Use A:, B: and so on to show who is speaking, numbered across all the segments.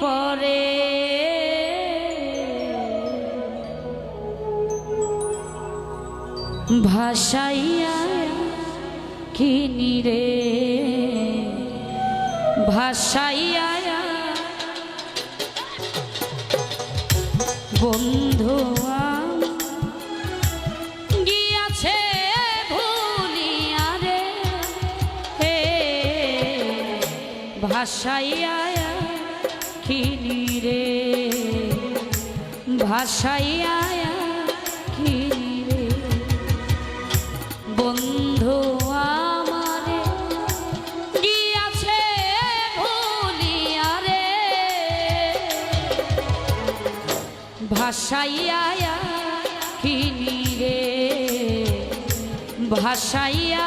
A: পরে। ভাসাইয়া কিনি রে? ভাসাইয়া বন্ধু গিয়াছে ভুলিয়া রে। ভাসাইয়া কিনি রে। ভাসাইয়া কিনি রে। বন্ধু আমারে গিয়াছে ভুলিয়া রে। ভাসাইয়া কিনি রে। ভাসাইয়া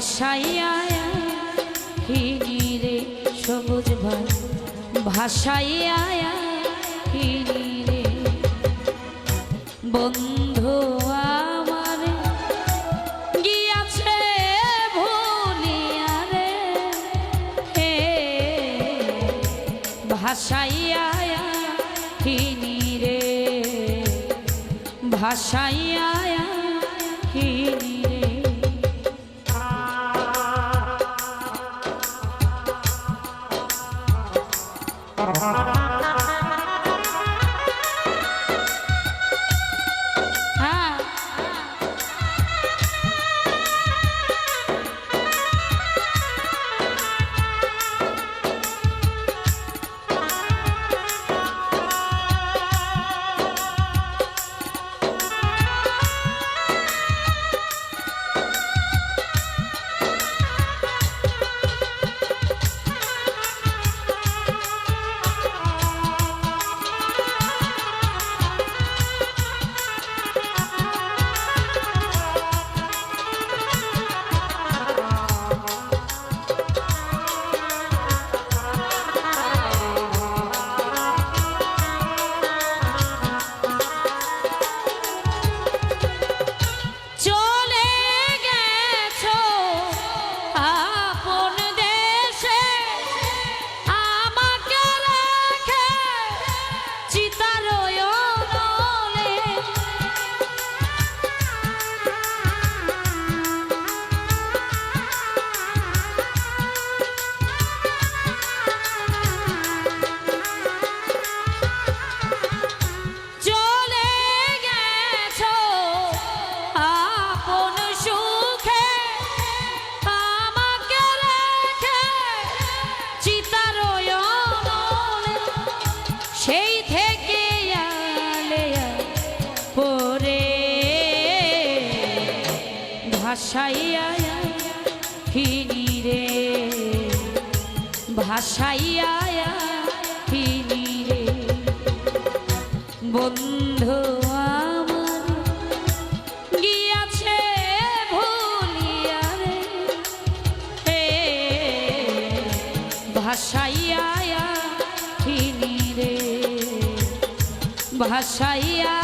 A: ভাসাইয়া সবুজ বন্ধু আমার গিয়াছে ভুলিয়া রে। হে ভাসাইয়া রে ভাসাইয়া ভাষাইয়া ফিনি রে। ভাষাইয়া ফিনি রে। বন্ধু আমার, গিয়াছে ভুলিয়া রে। হে ভাষাইয়া ফিনি রে। ভাষাইয়া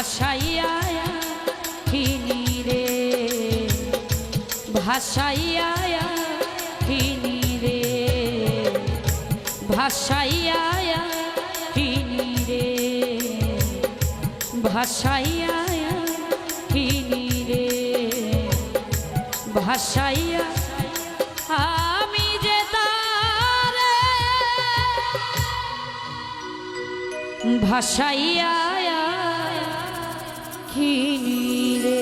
A: ভাষাইয়া ফিনি রে, ভাষাইয়া ফিনি রে, ভাষাইয়া ফিনি রে, ভাষাইয়া ফিনি রে, ভাষাইয়া আমি যে তারে, ভাষাইয়া খিনি রে